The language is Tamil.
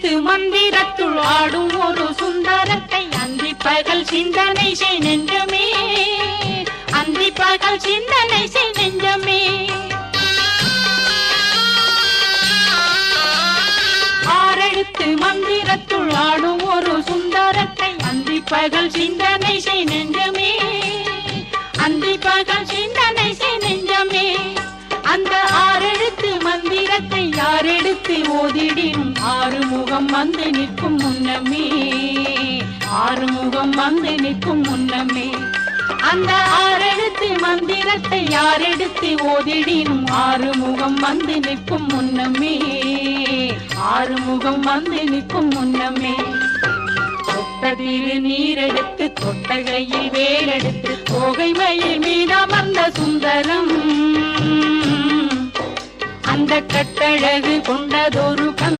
ஆறெழுத்து மந்திரத்துள் ஆடும் ஒரு சுந்தரத்தை அந்தி பகல் சிந்தனை செய் நெஞ்சமே. அந்தி பகல் சிந்தனை செய் நெஞ்சமே. ஆறெழுத்து மந்திரத்துள் ஆடும் ஒரு சுந்தரத்தை அந்தி பகல் சிந்தனை செய் நெஞ்சமே. அந்தி பகல் சிந்தனை மந்திரத்தை யாரெடுத்து ஓதிடினும் ஆறுமுகம் வந்து நிற்கும் முன்னமே. ஆறுமுகம் வந்து நிற்கும் முன்னமே. அந்த ஆறெழுத்து மந்திரத்தை யாரெடுத்து ஓதிடினும் ஆறுமுகம் வந்து நிற்கும் முன்னமே. ஆறுமுகம் வந்து நிற்கும் முன்னமே. தொட்டதில் நீரெடுத்து தொட்டகையில் வேலெடுத்து தோகை மயில் மீதமர்ந்த சுந்தரம் அந்த கட்டழகு கொண்டதொரு